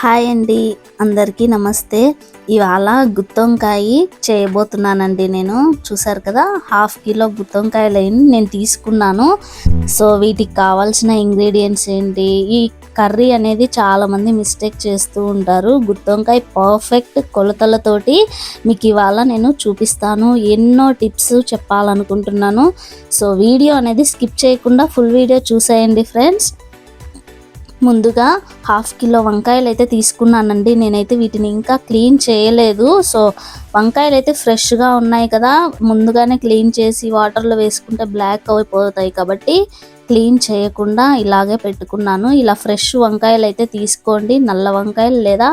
Hi అండి అందరికీ నమస్తే. ఇవాళ గుత్తొంకాయ చేయబోతున్నానండి నేను. చూసారు కదా హాఫ్ కిలో గుత్తొంకాయలు నేను తీసుకున్నాను. సో వీటికి కావాల్సిన ఇంగ్రీడియంట్స్ ఏంటి? ఈ కర్రీ అనేది చాలామంది మిస్టేక్ చేస్తూ ఉంటారు. గుత్తొంకాయ పర్ఫెక్ట్ కొలతలతోటి మీకు ఇవాళ నేను చూపిస్తాను. ఎన్నో టిప్స్ చెప్పాలనుకుంటున్నాను. సో వీడియో అనేది స్కిప్ చేయకుండా ఫుల్ వీడియో చూసేయండి ఫ్రెండ్స్. ముందుగా హాఫ్ కిలో వంకాయలు అయితే తీసుకున్నానండి. నేనైతే వీటిని ఇంకా క్లీన్ చేయలేదు. సో వంకాయలు అయితే ఫ్రెష్గా ఉన్నాయి కదా. ముందుగానే క్లీన్ చేసి వాటర్లో వేసుకుంటే బ్లాక్ అయిపోతాయి కాబట్టి క్లీన్ చేయకుండా ఇలాగే పెట్టుకున్నాను. ఇలా ఫ్రెష్ వంకాయలు అయితే తీసుకోండి. నల్ల వంకాయలు లేదా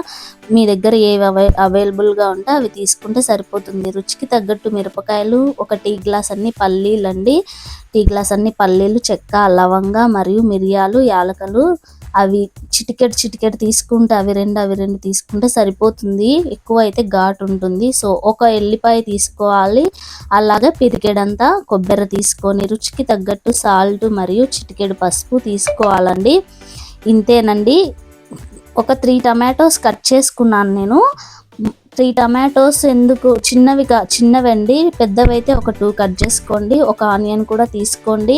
మీ దగ్గర ఏవి అవై అవైలబుల్గా ఉంటే అవి తీసుకుంటే సరిపోతుంది. రుచికి తగ్గట్టు మిరపకాయలు ఒక టీ గ్లాస్ అన్ని పల్లీలు అండి టీ గ్లాస్ అన్ని పల్లీలు చెక్క లవంగా మరియు మిరియాలు యాలకలు అవి చిటికెట్ చిటికెట్ తీసుకుంటే అవి రెండు అవి రెండు తీసుకుంటే సరిపోతుంది. ఎక్కువ అయితే ఘాటు ఉంటుంది. సో ఒక ఎల్లిపాయ తీసుకోవాలి. అలాగే పిరికెడంతా కొబ్బరి తీసుకొని రుచికి తగ్గట్టు సాల్ట్ మరియు చిటికెడు పసుపు తీసుకోవాలండి. ఇంతేనండి. ఒక త్రీ టమాటోస్ కట్ చేసుకున్నాను నేను. త్రీ టమాటోస్ ఎందుకు? చిన్నవి చిన్నవండి. పెద్దవైతే ఒక టూ కట్ చేసుకోండి. ఒక ఆనియన్ కూడా తీసుకోండి.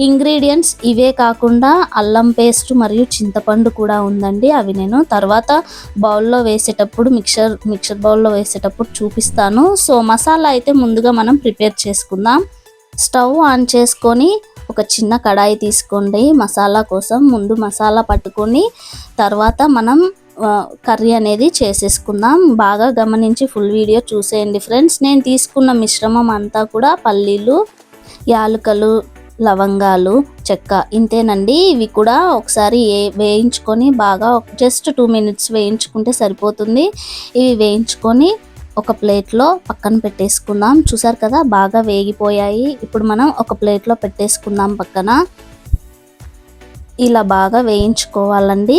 ఇంగ్రీడియంట్స్ ఇవే కాకుండా అల్లం పేస్ట్ మరియు చింతపండు కూడా ఉందండి. అవి నేను తర్వాత బౌల్లో వేసేటప్పుడు మిక్చర్ మిక్చర్ బౌల్లో వేసేటప్పుడు చూపిస్తాను. సో మసాలా అయితే ముందుగా మనం ప్రిపేర్ చేసుకుందాం. స్టవ్ ఆన్ చేసుకొని ఒక చిన్న కడాయి తీసుకోండి మసాలా కోసం. ముందు మసాలా పట్టుకొని తర్వాత మనం కర్రీ అనేది చేసేసుకుందాం. బాగా గమనించి ఫుల్ వీడియో చూసేయండి ఫ్రెండ్స్ నేను తీసుకున్న మిశ్రమం అంతా కూడా పల్లీలు యాలకలు లవంగాలు చెక్క ఇంతేనండి. ఇవి కూడా ఒకసారి ఏ వేయించుకొని బాగా జస్ట్ టూ మినిట్స్ వేయించుకుంటే సరిపోతుంది. ఇవి వేయించుకొని ఒక ప్లేట్లో పక్కన పెట్టేసుకుందాం. చూసారు కదా బాగా వేగిపోయాయి. ఇప్పుడు మనం ఒక ప్లేట్లో పెట్టేసుకుందాం పక్కన. ఇలా బాగా వేయించుకోవాలండి.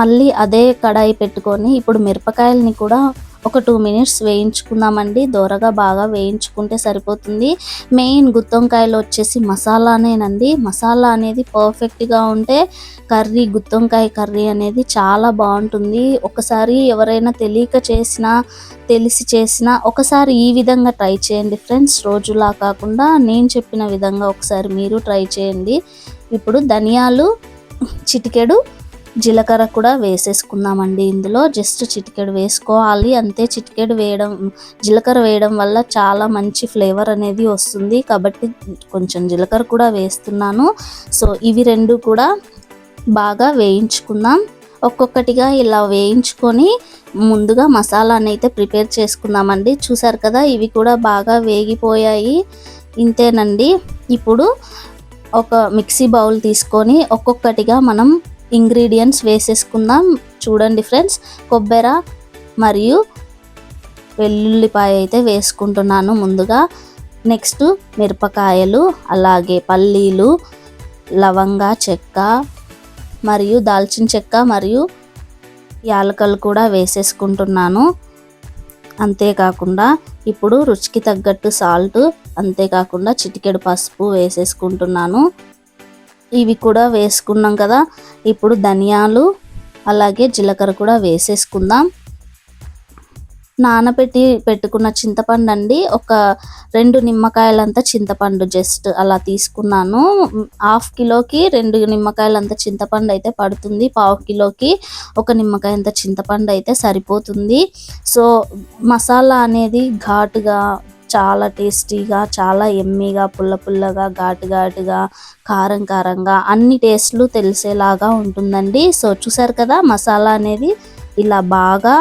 మళ్ళీ అదే కడాయి పెట్టుకొని ఇప్పుడు మిరపకాయలని కూడా ఒక టూ మినిట్స్ వేయించుకుందామండి. దోరగా బాగా వేయించుకుంటే సరిపోతుంది. మెయిన్ గుత్తొంకాయలు వచ్చేసి మసాలానేనండి. మసాలా అనేది పర్ఫెక్ట్గా ఉంటే కర్రీ గుత్తొంకాయ కర్రీ అనేది చాలా బాగుంటుంది. ఒకసారి ఎవరైనా తెలియక చేసినా తెలిసి చేసినా ఒకసారి ఈ విధంగా ట్రై చేయండి ఫ్రెండ్స్. రోజులా కాకుండా నేను చెప్పిన విధంగా ఒకసారి మీరు ట్రై చేయండి. ఇప్పుడు ధనియాలు చిటికెడు జీలకర్ర కూడా వేసేసుకుందామండి. ఇందులో జస్ట్ చిటికెడు వేసుకోవాలి. అంతే చిటికెడు వేయడం జీలకర్ర వేయడం వల్ల చాలా మంచి ఫ్లేవర్ అనేది వస్తుంది. కాబట్టి కొంచెం జీలకర్ర కూడా వేస్తున్నాను. సో ఇవి రెండు కూడా బాగా వేయించుకుందాం. ఒక్కొక్కటిగా ఇలా వేయించుకొని ముందుగా మసాలాని అయితే ప్రిపేర్ చేసుకుందామండి. చూసారు కదా ఇవి కూడా బాగా వేగిపోయాయి. ఇంతేనండి. ఇప్పుడు ఒక మిక్సీ బౌల్ తీసుకొని ఒక్కొక్కటిగా మనం ఇంగ్రీడియంట్స్ వేసేసుకుందాం. చూడండి ఫ్రెండ్స్ కొబ్బరి మరియు వెల్లుల్లిపాయ అయితే వేసుకుంటున్నాను ముందుగా. నెక్స్ట్ మిరపకాయలు అలాగే పల్లీలు లవంగా చెక్క మరియు దాల్చిన చెక్క మరియు యాలకలు కూడా వేసేసుకుంటున్నాను. అంతేకాకుండా ఇప్పుడు రుచికి తగ్గట్టు సాల్ట్ అంతేకాకుండా చిటికెడు పసుపు వేసేసుకుంటున్నాను. ఇవి కూడా వేసుకున్నాం కదా. ఇప్పుడు ధనియాలు అలాగే జీలకర్ర కూడా వేసేసుకుందాం. నానబెట్టి పెట్టుకున్న చింతపండు అండి ఒక రెండు నిమ్మకాయలంత చింతపండు జస్ట్ అలా తీసుకున్నాను. హాఫ్ కిలోకి రెండు నిమ్మకాయలంత చింతపండు అయితే పడుతుంది. పావు కిలోకి ఒక నిమ్మకాయ అంత చింతపండు అయితే సరిపోతుంది. సో మసాలా అనేది ఘాటుగా చాలా టేస్టీగా చాలా ఎమ్మీగా పుల్ల పుల్లగా ఘాటు ఘాటుగా కారం కారంగా అన్ని టేస్ట్లు తెలిసేలాగా ఉంటుందండి. సో చూసారు కదా మసాలా అనేది ఇలా బాగా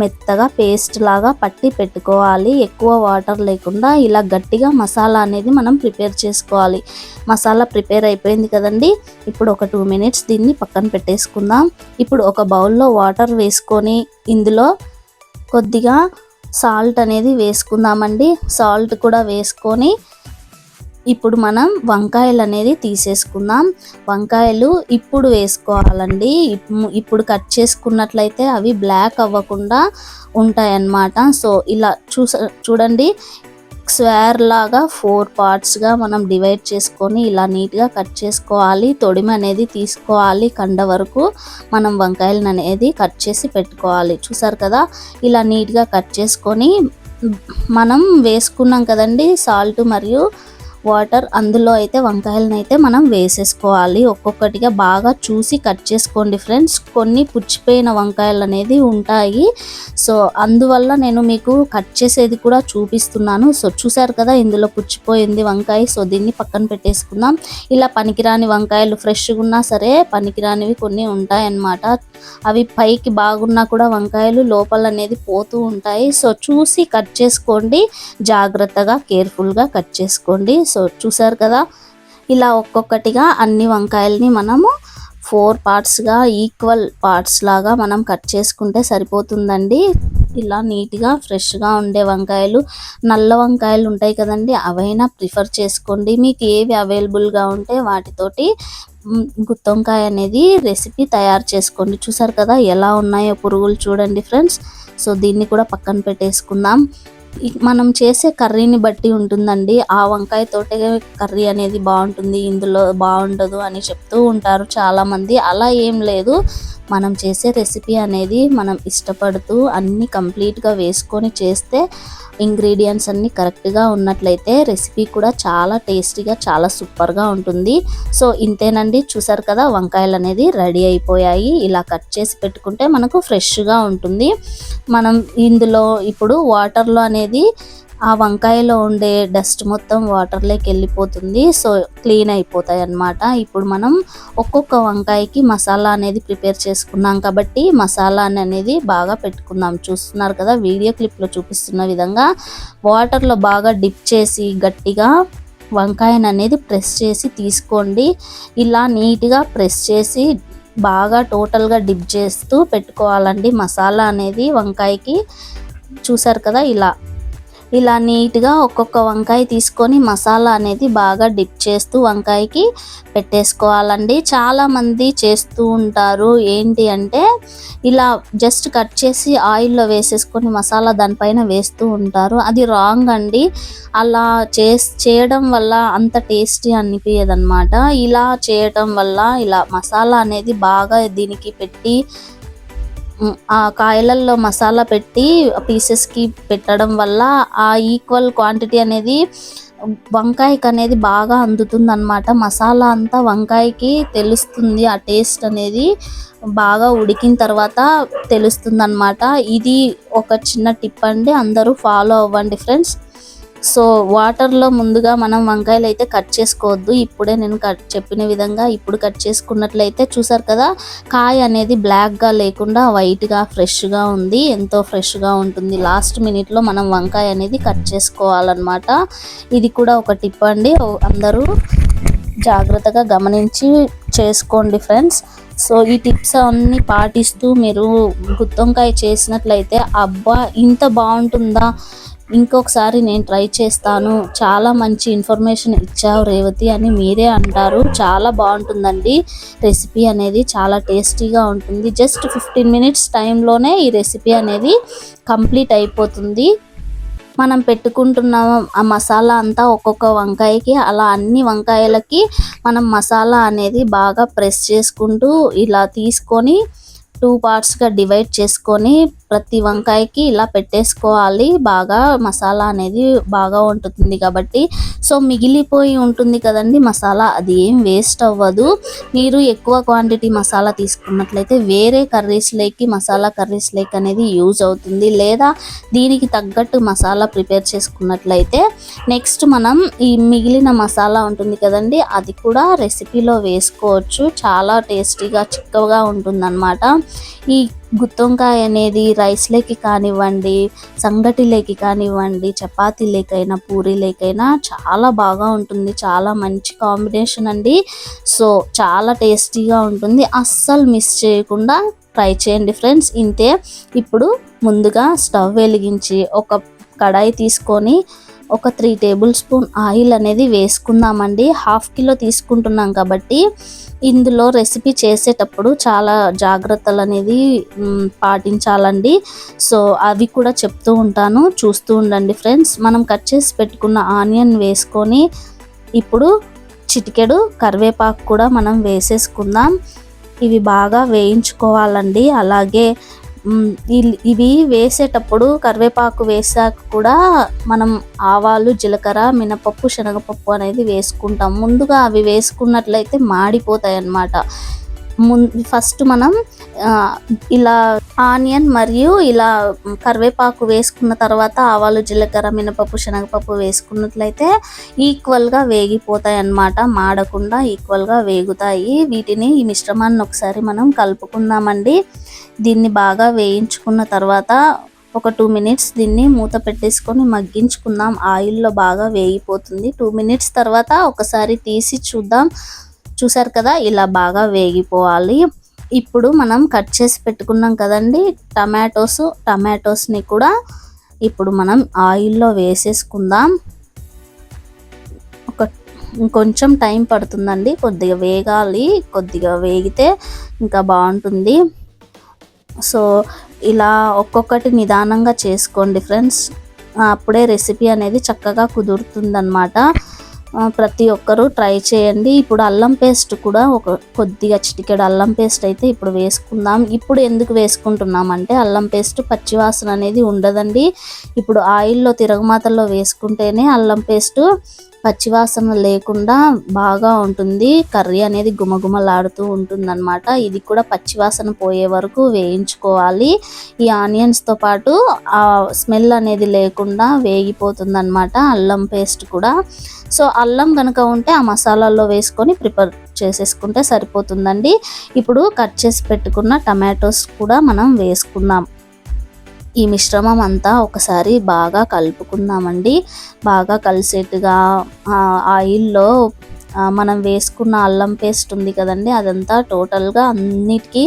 మెత్తగా పేస్ట్ లాగా పట్టి పెట్టుకోవాలి. ఎక్కువ వాటర్ లేకుండా ఇలా గట్టిగా మసాలా అనేది మనం ప్రిపేర్ చేసుకోవాలి. మసాలా ప్రిపేర్ అయిపోయింది కదండి. ఇప్పుడు ఒక టూ మినిట్స్ దీన్ని పక్కన పెట్టేసుకుందాం. ఇప్పుడు ఒక బౌల్లో వాటర్ వేసుకొని ఇందులో కొద్దిగా సాల్ట్ అనేది వేసుకుందామండి. సాల్ట్ కూడా వేసుకొని ఇప్పుడు మనం వంకాయలు అనేది తీసేసుకుందాం. వంకాయలు ఇప్పుడు వేసుకోవాలండి. ఇప్పుడు కట్ చేసుకున్నట్లయితే అవి బ్లాక్ అవ్వకుండా ఉంటాయన్నమాట. సో ఇలా చూస చూడండి. స్క్వేర్ లాగా ఫోర్ పార్ట్స్గా మనం డివైడ్ చేసుకొని ఇలా నీట్గా కట్ చేసుకోవాలి. తొడిమ అనేది తీసుకోవాలి. కండ వరకు మనం వంకాయలను అనేది కట్ చేసి పెట్టుకోవాలి. చూసారు కదా? ఇలా నీట్గా కట్ చేసుకొని మనం వేసుకున్నాం కదండి. సాల్ట్ మరియు వాటర్ అందులో అయితే వంకాయలను అయితే మనం వేసేసుకోవాలి. ఒక్కొక్కటిగా బాగా చూసి కట్ చేసుకోండి ఫ్రెండ్స్. కొన్ని పుచ్చిపోయిన వంకాయలు అనేది ఉంటాయి. సో అందువల్ల నేను మీకు కట్ చేసేది కూడా చూపిస్తున్నాను. సో చూసారు కదా ఇందులో పుచ్చిపోయింది వంకాయ. సో దీన్ని పక్కన పెట్టేసుకుందాం. ఇలా పనికిరాని వంకాయలు ఫ్రెష్గా ఉన్నా సరే పనికిరానివి కొన్ని ఉంటాయన్నమాట. అవి పైకి బాగున్నా కూడా వంకాయలు లోపల అనేది పోతూ ఉంటాయి. సో చూసి కట్ చేసుకోండి. జాగ్రత్తగా కేర్ఫుల్గా కట్ చేసుకోండి. సో చూసారు కదా? ఇలా ఒక్కొక్కటిగా అన్ని వంకాయల్ని మనము ఫోర్ పార్ట్స్గా ఈక్వల్ పార్ట్స్ లాగా మనం కట్ చేసుకుంటే సరిపోతుందండి. ఇలా నీట్గా ఫ్రెష్గా ఉండే వంకాయలు నల్ల వంకాయలు ఉంటాయి కదండి అవైనా ప్రిఫర్ చేసుకోండి. మీకు ఏవి అవైలబుల్గా ఉంటే వాటితోటి గుత్తొంకాయ అనేది రెసిపీ తయారు చేసుకోండి. చూసారు కదా ఎలా ఉన్నాయో పురుగులు చూడండి ఫ్రెండ్స్. సో దీన్ని కూడా పక్కన పెట్టేసుకుందాం. మనం చేసే కర్రీని బట్టి ఉంటుందండి. ఆ వంకాయ తోటే కర్రీ అనేది బాగుంటుంది ఇందులో బాగుండదు అని చెప్తూ ఉంటారు చాలామంది. అలా ఏం లేదు. మనం చేసే రెసిపీ అనేది మనం ఇష్టపడుతూ అన్ని కంప్లీట్గా వేసుకొని చేస్తే ఇంగ్రీడియంట్స్ అన్ని కరెక్ట్గా ఉన్నట్లయితే రెసిపీ కూడా చాలా టేస్టీగా చాలా సూపర్గా ఉంటుంది. సో ఇంతేనండి. చూసారు కదా వంకాయలు అనేది రెడీ అయిపోయాయి. ఇలా కట్ చేసి పెట్టుకుంటే మనకు ఫ్రెష్గా ఉంటుంది. మనం ఇందులో ఇప్పుడు వాటర్లో అనేది అనేది ఆ వంకాయలో ఉండే డస్ట్ మొత్తం వాటర్లోకి వెళ్ళిపోతుంది. సో క్లీన్ అయిపోతాయి అన్నమాట. ఇప్పుడు మనం ఒక్కొక్క వంకాయకి మసాలా అనేది ప్రిపేర్ చేసుకున్నాం కాబట్టి మసాలా అనేది బాగా పెట్టుకుందాం. చూస్తున్నారు కదా వీడియో క్లిప్లో చూపిస్తున్న విధంగా వాటర్లో బాగా డిప్ చేసి గట్టిగా వంకాయను అనేది ప్రెస్ చేసి తీసుకోండి. ఇలా నీట్గా ప్రెస్ చేసి బాగా టోటల్గా డిప్ చేస్తూ పెట్టుకోవాలండి. మసాలా అనేది వంకాయకి చూసారు కదా ఇలా ఇలా నీట్గా ఒక్కొక్క వంకాయ తీసుకొని మసాలా అనేది బాగా డిప్ చేస్తూ వంకాయకి పెట్టేసుకోవాలండి. చాలామంది చేస్తూ ఉంటారు. ఏంటి అంటే ఇలా జస్ట్ కట్ చేసి ఆయిల్లో వేసేసుకొని మసాలా దానిపైన వేస్తూ ఉంటారు. అది రాంగ్ అండి. అలా చే చేయడం వల్ల అంత టేస్టీ అనిపించదు అనమాట ఇలా చేయటం వల్ల ఇలా మసాలా అనేది బాగా దీనికి పెట్టి ఆ కాయలల్లో మసాలా పెట్టి పీసెస్కి పెట్టడం వల్ల ఆ ఈక్వల్ క్వాంటిటీ అనేది వంకాయకి అనేది బాగా అందుతుంది అనమాట మసాలా అంతా వంకాయకి తెలుస్తుంది ఆ టేస్ట్ అనేది బాగా ఉడికిన తర్వాత తెలుస్తుంది అనమాట ఇది ఒక చిన్న టిప్ అండి అందరూ ఫాలో అవ్వండి ఫ్రెండ్స్. సో వాటర్లో ముందుగా మనం వంకాయలు అయితే కట్ చేసుకోవద్దు. ఇప్పుడే నేను కట్ చెప్పిన విధంగా ఇప్పుడు కట్ చేసుకున్నట్లయితే చూసారు కదా కాయ అనేది బ్లాక్గా లేకుండా వైట్గా ఫ్రెష్గా ఉంది. ఎంతో ఫ్రెష్గా ఉంటుంది. లాస్ట్ మినిట్లో మనం వంకాయ అనేది కట్ చేసుకోవాలన్నమాట. ఇది కూడా ఒక టిప్ అండి. అందరూ జాగ్రత్తగా గమనించి చేసుకోండి ఫ్రెండ్స్. సో ఈ టిప్స్ అన్నీ పాటిస్తూ మీరు గుత్తొంకాయ చేసినట్లయితే అబ్బా ఇంత బాగుంటుందా? ఇంకొకసారి నేను ట్రై చేస్తాను. చాలా మంచి ఇన్ఫర్మేషన్ ఇచ్చావు రేవతి అని మీరే అంటారు. చాలా బాగుంటుందండి. రెసిపీ అనేది చాలా టేస్టీగా ఉంటుంది. జస్ట్ ఫిఫ్టీన్ మినిట్స్ టైంలోనే ఈ రెసిపీ అనేది కంప్లీట్ అయిపోతుంది. మనం పెట్టుకుంటున్న ఆ మసాలా అంతా ఒక్కొక్క వంకాయకి అలా అన్ని వంకాయలకి మనం మసాలా అనేది బాగా ప్రెస్ చేసుకుంటూ ఇలా తీసుకొని టూ పార్ట్స్గా డివైడ్ చేసుకొని ప్రతి వంకాయకి ఇలా పెట్టేసుకోవాలి. బాగా మసాలా అనేది బాగా ఉంటుంది కాబట్టి. సో మిగిలిపోయి ఉంటుంది కదండి మసాలా. అది ఏం వేస్ట్ అవ్వదు. మీరు ఎక్కువ క్వాంటిటీ మసాలా తీసుకున్నట్లయితే వేరే కర్రీస్లోకి మసాలా కర్రీస్లోకి అనేది యూజ్ అవుతుంది. లేదా దీనికి తగ్గట్టు మసాలా ప్రిపేర్ చేసుకున్నట్లయితే నెక్స్ట్ మనం ఈ మిగిలిన మసాలా ఉంటుంది కదండి అది కూడా రెసిపీలో వేసుకోవచ్చు. చాలా టేస్టీగా చిక్కగా ఉంటుందన్నమాట. ఈ గుత్తొంకాయ అనేది రైస్లోకి కానివ్వండి సంగటిలోకి కానివ్వండి చపాతీలేకైనా పూరీలేకైనా చాలా బాగా ఉంటుంది. చాలా మంచి కాంబినేషన్ అండి. సో చాలా టేస్టీగా ఉంటుంది. అస్సలు మిస్ చేయకుండా ట్రై చేయండి ఫ్రెండ్స్. ఇంతే. ఇప్పుడు ముందుగా స్టవ్ వెలిగించి ఒక కడాయి తీసుకొని ఒక త్రీ టేబుల్ స్పూన్ ఆయిల్ అనేది వేసుకుందామండి. హాఫ్ కిలో తీసుకుంటున్నాం కాబట్టి ఇందులో రెసిపీ చేసేటప్పుడు చాలా జాగ్రత్తలు అనేది పాటించాలండి. సో అవి కూడా చెప్తూ ఉంటాను. చూస్తూ ఉండండి ఫ్రెండ్స్. మనం కట్ చేసి పెట్టుకున్న ఆనియన్ వేసుకొని ఇప్పుడు చిటికెడు కరివేపాకు కూడా మనం వేసేసుకుందాం. ఇవి బాగా వేయించుకోవాలండి. అలాగే ఇవి వేసేటప్పుడు కరివేపాకు వేసాక కూడా మనం ఆవాలు జీలకర్ర మినపప్పు శనగపప్పు అనేది వేసుకుంటాం. ముందుగా అవి వేసుకున్నట్లయితే మాడిపోతాయి అన్నమాట ముం ఫస్ట్ మనం ఇలా ఆనియన్ మరియు ఇలా కరివేపాకు వేసుకున్న తర్వాత ఆవాలు జీలకర్ర మినపప్పు శనగపప్పు వేసుకున్నట్లయితే ఈక్వల్గా వేగిపోతాయి అన్నమాట మాడకుండా ఈక్వల్గా వేగుతాయి. వీటిని ఈ మిశ్రమాన్ని ఒకసారి మనం కలుపుకుందామండి. దీన్ని బాగా వేయించుకున్న తర్వాత ఒక టూ మినిట్స్ దీన్ని మూత పెట్టేసుకొని మగ్గించుకుందాం. ఆయిల్లో బాగా వేగిపోతుంది. టూ మినిట్స్ తర్వాత ఒకసారి తీసి చూద్దాం. చూసారు కదా ఇలా బాగా వేగిపోవాలి. ఇప్పుడు మనం కట్ చేసి పెట్టుకున్నాం కదండి టమాటోస్. టమాటోస్ని కూడా ఇప్పుడు మనం ఆయిల్లో వేసేసుకుందాం. ఒక కొంచెం టైం పడుతుందండి కొద్దిగా వేగాలి. కొద్దిగా వేగితే ఇంకా బాగుంటుంది. సో ఇలా ఒక్కొక్కటి నిదానంగా చేసుకోండి ఫ్రెండ్స్. అప్పుడే రెసిపీ అనేది చక్కగా కుదురుతుందన్నమాట. ప్రతి ఒక్కరూ ట్రై చేయండి. ఇప్పుడు అల్లం పేస్ట్ కూడా ఒక కొద్దిగా చిటికెడు అల్లం పేస్ట్ అయితే ఇప్పుడు వేసుకుందాం. ఇప్పుడు ఎందుకు వేసుకుంటున్నాం అంటే అల్లం పేస్ట్ పచ్చివాసన అనేది ఉండదండి. ఇప్పుడు ఆయిల్లో తిరగమాతల్లో వేసుకుంటేనే అల్లం పేస్ట్ పచ్చివాసన లేకుండా బాగా ఉంటుంది. కర్రీ అనేది గుమగుమలాడుతూ ఉంటుందన్నమాట. ఇది కూడా పచ్చివాసన పోయే వరకు వేయించుకోవాలి. ఈ ఆనియన్స్తో పాటు ఆ స్మెల్ అనేది లేకుండా వేగిపోతుందన్నమాట. అల్లం పేస్ట్ కూడా. సో అల్లం కనుక ఉంటే ఆ మసాలాల్లో వేసుకొని ప్రిపేర్ చేసేసుకుంటే సరిపోతుందండి. ఇప్పుడు కట్ చేసి పెట్టుకున్న టమాటోస్ కూడా మనం వేసుకుందాం. ఈ మిశ్రమం అంతా ఒకసారి బాగా కలుపుకుందామండి. బాగా కలిసేట్టుగా ఆయిల్లో మనం వేసుకున్న అల్లం పేస్ట్ ఉంది కదండి అదంతా టోటల్గా అన్నిటికీ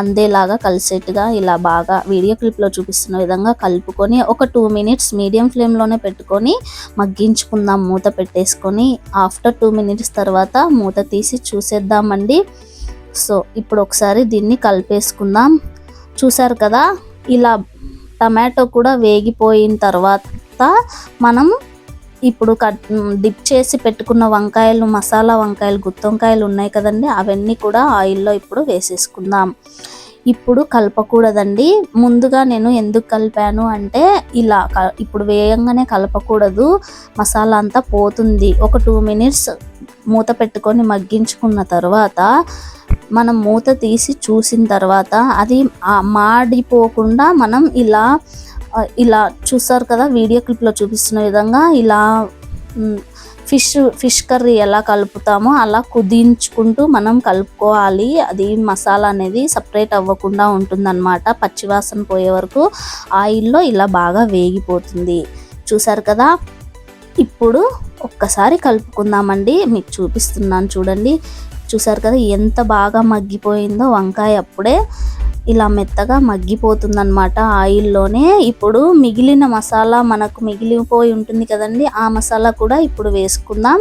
అందేలాగా కలిసేట్టుగా ఇలా బాగా వీడియో క్లిప్లో చూపిస్తున్న విధంగా కలుపుకొని ఒక టూ మినిట్స్ మీడియం ఫ్లేమ్లోనే పెట్టుకొని మగ్గించుకుందాం. మూత పెట్టేసుకొని ఆఫ్టర్ టూ మినిట్స్ తర్వాత మూత తీసి చూసేద్దామండి. సో ఇప్పుడు ఒకసారి దీన్ని కలిపేసుకుందాం. చూసారు కదా ఇలా టమాటో కూడా వేగిపోయిన తర్వాత మనం ఇప్పుడు కట్ డిప్ చేసి పెట్టుకున్న వంకాయలు మసాలా వంకాయలు గుత్తొంకాయలు ఉన్నాయి కదండి అవన్నీ కూడా ఆయిల్లో ఇప్పుడు వేసేసుకుందాం. ఇప్పుడు కలపకూడదండి. ముందుగా నేను ఎందుకు కలిపాను అంటే ఇలా ఇప్పుడు వేయంగానే కలపకూడదు. మసాలా అంతా పోతుంది. ఒక టూ మినిట్స్ మూత పెట్టుకొని మగ్గించుకున్న తర్వాత మనం మూత తీసి చూసిన తర్వాత అది మాడిపోకుండా మనం ఇలా ఇలా చూసారు కదా వీడియో క్లిప్లో చూపిస్తున్న విధంగా ఇలా ఫిష్ ఫిష్ కర్రీ ఎలా కలుపుతామో అలా కుదించుకుంటూ మనం కలుపుకోవాలి. అది మసాలా అనేది సపరేట్ అవ్వకుండా ఉంటుందన్నమాట. పచ్చివాసన పోయే వరకు ఆయిల్లో ఇలా బాగా వేగిపోతుంది. చూసారు కదా? ఇప్పుడు ఒక్కసారి కలుపుకుందామండి. మీకు చూపిస్తున్నాను చూడండి. చూసారు కదా ఎంత బాగా మగ్గిపోయిందో వంకాయ అప్పుడే ఇలా మెత్తగా మగ్గిపోతుందన్నమాట ఆయిల్లోనే. ఇప్పుడు మిగిలిన మసాలా మనకు మిగిలిపోయి ఉంటుంది కదండి ఆ మసాలా కూడా ఇప్పుడు వేసుకుందాం.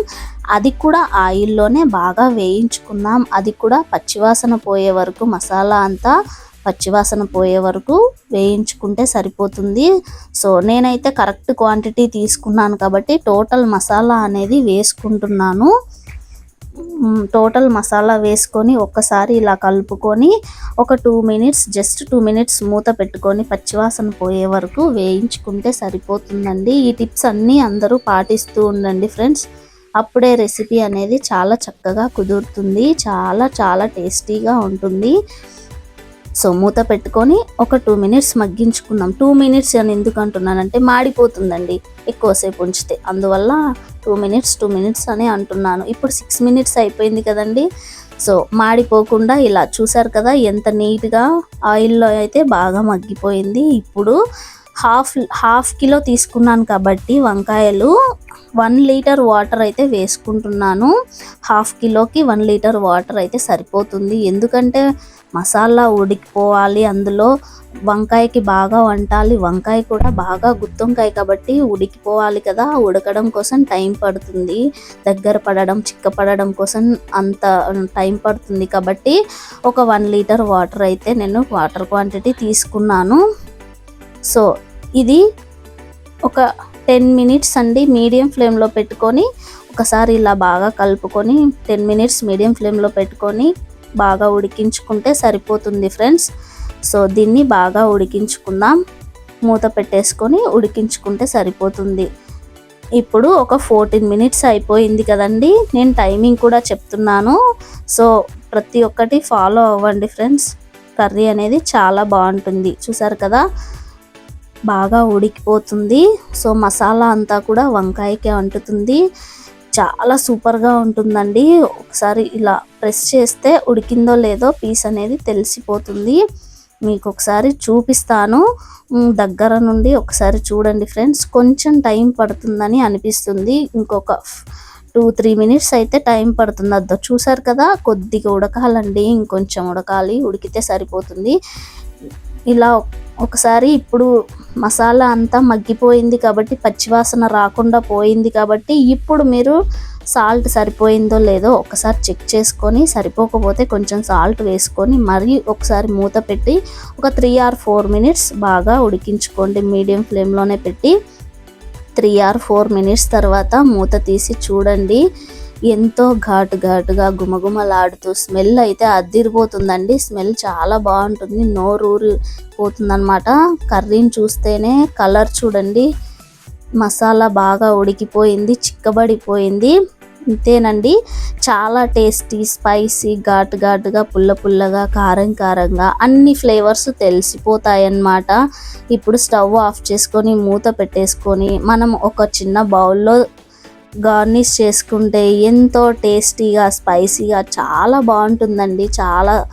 అది కూడా ఆయిల్లోనే బాగా వేయించుకుందాం. అది కూడా పచ్చివాసన పోయే వరకు మసాలా అంతా పచ్చివాసన పోయే వరకు వేయించుకుంటే సరిపోతుంది. సో నేనైతే కరెక్ట్ క్వాంటిటీ తీసుకున్నాను కాబట్టి టోటల్ మసాలా అనేది వేసుకుంటున్నాను. టోటల్ మసాలా వేసుకొని ఒక్కసారి ఇలా కలుపుకొని ఒక two minutes just two minutes మూత పెట్టుకొని పచ్చివాసన పోయే వరకు వేయించుకుంటే సరిపోతుందండి. ఈ టిప్స్ అన్నీ అందరూ పాటిస్తూ ఉండండి ఫ్రెండ్స్. అప్పుడే రెసిపీ అనేది చాలా చక్కగా కుదురుతుంది చాలా చాలా టేస్టీగా ఉంటుంది. సో మూత పెట్టుకొని ఒక టూ మినిట్స్ మగ్గించుకున్నాం. టూ మినిట్స్ అని ఎందుకు అంటున్నానంటే మాడిపోతుందండి ఎక్కువసేపు ఉంచితే. అందువల్ల టూ మినిట్స్ టూ మినిట్స్ అని అంటున్నాను. ఇప్పుడు సిక్స్ మినిట్స్ అయిపోయింది కదండి. సో మాడిపోకుండా ఇలా చూసారు కదా ఎంత నీట్గా ఆయిల్లో అయితే బాగా మగ్గిపోయింది. ఇప్పుడు హాఫ్ హాఫ్ కిలో తీసుకున్నాను కాబట్టి వంకాయలు వన్ లీటర్ వాటర్ అయితే వేసుకుంటున్నాను. హాఫ్ కిలోకి వన్ లీటర్ వాటర్ అయితే సరిపోతుంది. ఎందుకంటే మసాలా ఉడికిపోవాలి అందులో. వంకాయకి బాగా వంటాలి. వంకాయ కూడా బాగా గుత్తొంకాయ కాబట్టి ఉడికిపోవాలి కదా. ఉడకడం కోసం టైం పడుతుంది. దగ్గర పడడం చిక్క పడడం కోసం అంత టైం పడుతుంది కాబట్టి ఒక వన్ లీటర్ వాటర్ అయితే నేను వాటర్ క్వాంటిటీ తీసుకున్నాను. సో ఇది ఒక టెన్ మినిట్స్ అండి మీడియం ఫ్లేమ్లో పెట్టుకొని. ఒకసారి ఇలా బాగా కలుపుకొని టెన్ మినిట్స్ మీడియం ఫ్లేమ్లో పెట్టుకొని బాగా ఉడికించుకుంటే సరిపోతుంది ఫ్రెండ్స్. సో దీన్ని బాగా ఉడికించుకుందాం. మూత పెట్టేసుకొని ఉడికించుకుంటే సరిపోతుంది. ఇప్పుడు ఒక ఫోర్టీన్ మినిట్స్ అయిపోయింది కదండి. నేను టైమింగ్ కూడా చెప్తున్నాను. సో ప్రతి ఒక్కటి ఫాలో అవ్వండి ఫ్రెండ్స్. కర్రీ అనేది చాలా బాగుంటుంది. చూసారు కదా? బాగా ఉడికిపోతుంది. సో మసాలా అంతా కూడా వంకాయకే అంటుతుంది. చాలా సూపర్గా ఉంటుందండి. ఒకసారి ఇలా ప్రెస్ చేస్తే ఉడికిందో లేదో పీస్ అనేది తెలిసిపోతుంది. మీకు ఒకసారి చూపిస్తాను. దగ్గర నుండి ఒకసారి చూడండి ఫ్రెండ్స్. కొంచెం టైం పడుతుందని అనిపిస్తుంది. ఇంకొక టూ త్రీ మినిట్స్ అయితే టైం పడుతుంది. అద్దో చూసారు కదా కొద్దిగా ఉడకాలండి. ఇంకొంచెం ఉడకాలి. ఉడికితే సరిపోతుంది. ఇలా ఒకసారి ఇప్పుడు మసాలా అంతా మగ్గిపోయింది కాబట్టి పచ్చివాసన రాకుండా పోయింది కాబట్టి ఇప్పుడు మీరు సాల్ట్ సరిపోయిందో లేదో ఒకసారి చెక్ చేసుకొని సరిపోకపోతే కొంచెం సాల్ట్ వేసుకొని మరీ ఒకసారి మూత పెట్టి ఒక త్రీ ఆర్ ఫోర్ మినిట్స్ బాగా ఉడికించుకోండి. మీడియం ఫ్లేమ్లోనే పెట్టి త్రీ ఆర్ ఫోర్ మినిట్స్ తర్వాత మూత తీసి చూడండి. ఎంతో ఘాటు ఘాటుగా గుమగుమలాడుతూ స్మెల్ అయితే అద్దిరిపోతుందండి. స్మెల్ చాలా బాగుంటుంది. నోరూరి పోతుందన్నమాట. కర్రీని చూస్తేనే కలర్ చూడండి. మసాలా బాగా ఉడికిపోయింది చిక్కబడిపోయింది. ఇంతేనండి. చాలా టేస్టీ స్పైసీ ఘాటు ఘాటుగా పుల్ల పుల్లగా కారం కారంగా అన్ని ఫ్లేవర్స్ తెలిసిపోతాయన్నమాట. ఇప్పుడు స్టవ్ ఆఫ్ చేసుకొని మూత పెట్టేసుకొని మనం ఒక చిన్న బౌల్లో గార్నిష్ చేసుకుంటే ఎంతో టేస్టీగా స్పైసీగా చాలా బాగుంటుందండి. చాలా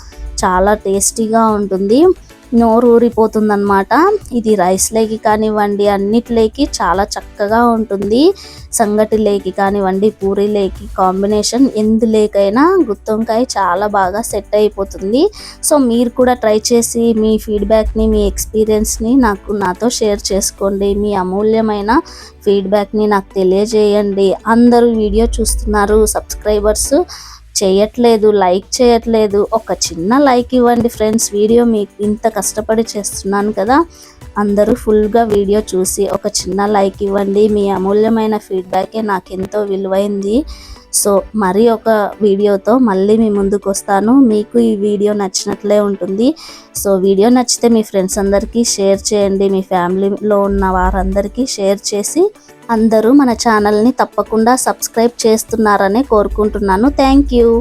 చాలా టేస్టీగా ఉంటుంది. నోరు ఊరిపోతుందన్నమాట ఇది రైస్లోకి కానివ్వండి అన్నిటిలోకి చాలా చక్కగా ఉంటుంది. సంగటిలోకి కానివ్వండి పూరీలోకి కాంబినేషన్ ఎందులేకైనా గుత్తొంకాయ చాలా బాగా సెట్ అయిపోతుంది. సో మీరు కూడా ట్రై చేసి మీ ఫీడ్బ్యాక్ని మీ ఎక్స్పీరియన్స్ని నాకు నాతో షేర్ చేసుకోండి. మీ అమూల్యమైన ఫీడ్బ్యాక్ని నాకు తెలియజేయండి. అందరూ వీడియో చూస్తున్నారు సబ్స్క్రైబర్స్. చేయట్లేదు లైక్ చేయట్లేదు ఒక చిన్న లైక్ ఇవ్వండి ఫ్రెండ్స్. వీడియో మీకు ఇంత కష్టపడి చేస్తున్నాను కదా. అందరూ ఫుల్గా వీడియో చూసి ఒక చిన్న లైక్ ఇవ్వండి. మీ అమూల్యమైన ఫీడ్బ్యాకే నాకు ఎంతో విలువైంది. సో మరి ఒక వీడియోతో మళ్ళీ మీ ముందుకు వస్తాను. మీకు ఈ వీడియో నచ్చినట్లే ఉంటుంది. సో వీడియో నచ్చితే మీ ఫ్రెండ్స్ అందరికీ షేర్ చేయండి. మీ ఫ్యామిలీలో ఉన్న వారందరికీ షేర్ చేసి అందరూ మన ఛానల్ని తప్పకుండా సబ్స్క్రైబ్ చేస్తున్నారని కోరుకుంటున్నాను. Thank you.